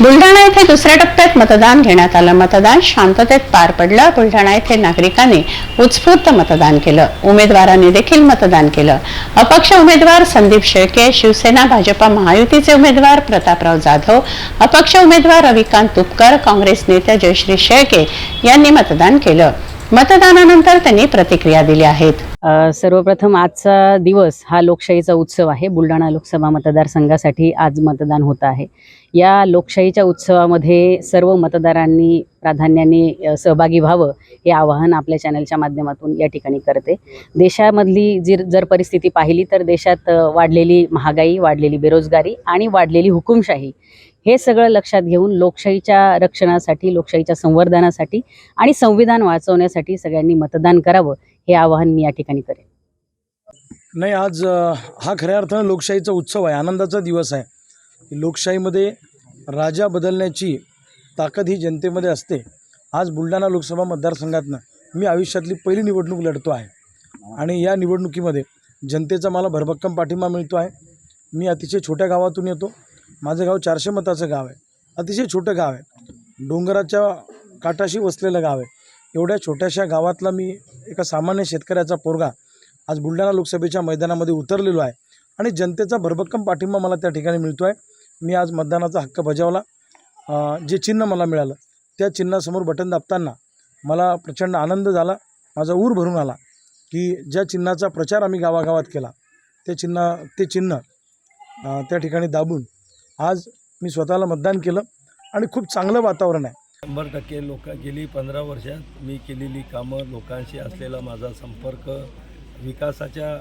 बुलढाणा येथे दुसऱ्या टप्प्यात मतदान घेण्यात आलं. मतदान शांततेत पार पडलं. बुलढाणा येथे नागरिकांनी उत्स्फूर्त मतदान केलं. उमेदवारांनी देखील मतदान केलं. अपक्ष उमेदवार संदीप शेळके शिवसेना भाजपा महायुतीचे उमेदवार प्रतापराव जाधव अपक्ष उमेदवार रविकांत तुपकर काँग्रेस नेते जयश्री शेळके यांनी मतदान केलं. मतदानानंतर त्यांनी प्रतिक्रिया दिल्या आहेत. सर्वप्रथम आजचा दिवस हा लोकशाहीचा उत्सव आहे. बुलढाणा लोकसभा मतदारसंघासाठी आज मतदान होत आहे. या लोकशाहीच्या उत्सवामध्ये सर्व मतदारांनी प्राधान्याने सहभागी व्हावं हे आवाहन आपल्या चॅनलच्या माध्यमातून या ठिकाणी करते. देशामधली जर जर परिस्थिती पाहिली तर देशात वाढलेली महागाई वाढलेली बेरोजगारी आणि वाढलेली हुकुमशाही हे सगळं लक्षात घेऊन लोकशाहीच्या रक्षणासाठी लोकशाहीच्या संवर्धनासाठी आणि संविधान वाचवण्यासाठी सगळ्यांनी मतदान करावं हे आवाहन मी या ठिकाणी करेन. नाही आज हा खऱ्या अर्थानं लोकशाहीचा उत्सव आहे आनंदाचा दिवस आहे. लोकशाहीमध्ये राजा बदलण्याची ताकद ही जनतेमध्ये असते. आज बुलढाणा लोकसभा मतदारसंघातनं मी आयुष्यातली पहिली निवडणूक लढतो आहे. आणि या निवडणुकीमध्ये जनतेचा मला भरभक्कम पाठिंबा मिळतो आहे. मी अतिशय छोट्या गावातून येतो. माझं गाव चारशे मताचं गाव आहे. अतिशय छोटं गाव आहे. डोंगराच्या काठाशी वसलेलं गाव आहे. एवढ्या छोट्याशा गावातला मी एका सामान्य शेतकऱ्याचा पोरगा आज बुलढाणा लोकसभेच्या मैदानामध्ये उतरलेलो आहे आणि जनतेचा भरभक्कम पाठिंबा मला त्या ठिकाणी मिळतो आहे मी आज मतदानाचा हक्क बजावला. जे चिन्ह मला मिळालं त्या चिन्हासमोर बटन दाबताना मला प्रचंड आनंद झाला. माझा ऊर भरून आला की ज्या चिन्हाचा प्रचार आम्ही गावागावात केला ते चिन्ह ते चिन्ह त्या ठिकाणी दाबून आज मी स्वतःला मतदान केलं आणि खूप चांगलं वातावरण आहे. शंभर टक्के लोक गेली पंधरा वर्षात मी केलेली कामं लोकांशी असलेला माझा संपर्क विकासाच्या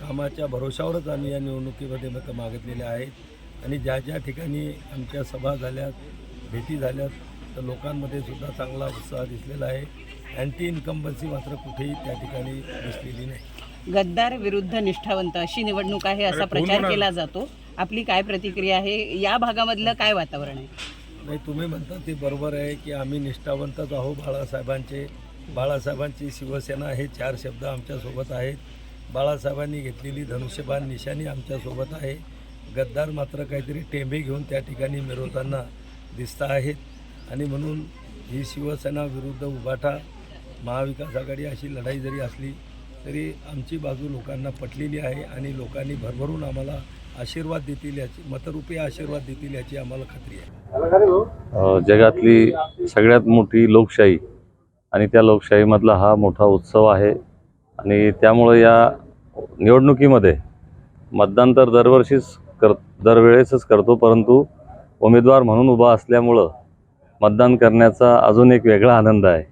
कामाच्या भरोशावरच आम्ही या निवडणुकीमध्ये मतं मागितलेले आहेत. आणि ज्या ज्या ठिकाणी आमच्या सभा झाल्यात भेटी झाल्यात तर लोकांमध्ये सुद्धा चांगला उत्साह दिसलेला आहे. अँटी इन्कम्बन्सी मात्र कुठेही त्या ठिकाणी दिसलेली नाही. गद्दार विरुद्ध निष्ठावंत अशी निवडणूक आहे असा प्रचार केला जातो. आपली काय प्रतिक्रिया आहे? या भागामधलं काय वातावरण आहे? नाही तुम्ही म्हणता ते बरोबर आहे की आम्ही निष्ठावंतच आहो बाळासाहेबांचे. बाळासाहेबांची शिवसेना हे चार शब्द आमच्यासोबत आहेत. बाळासाहेबांनी घेतलेली धनुष्यबाण निशाणी आमच्यासोबत आहे. गद्दार मात्र काहीतरी टेंबे घेऊन त्या ठिकाणी मिरवताना दिसत आहेत. आणि म्हणून ही शिवसेना विरुद्ध उभाटा महाविकास आघाडी अशी लढाई जरी असली तरी आमची बाजू लोकांना पटलेली आहे आणि लोकांनी भरभरून आम्हाला आशीर्वाद देतील याची मतरूपी आशीर्वाद देतील याची आम्हाला खात्री आहे. जगातली सगळ्यात मोठी लोकशाही आणि त्या लोकशाहीमधला हा मोठा उत्सव आहे. आणि त्यामुळं या निवडणुकीमध्ये मतदान तर दरवर्षीच कर दरवेळेसच करतो परंतु उमेदवार म्हणून उभा असल्यामुळं मतदान करण्याचा अजून एक वेगळा आनंद आहे.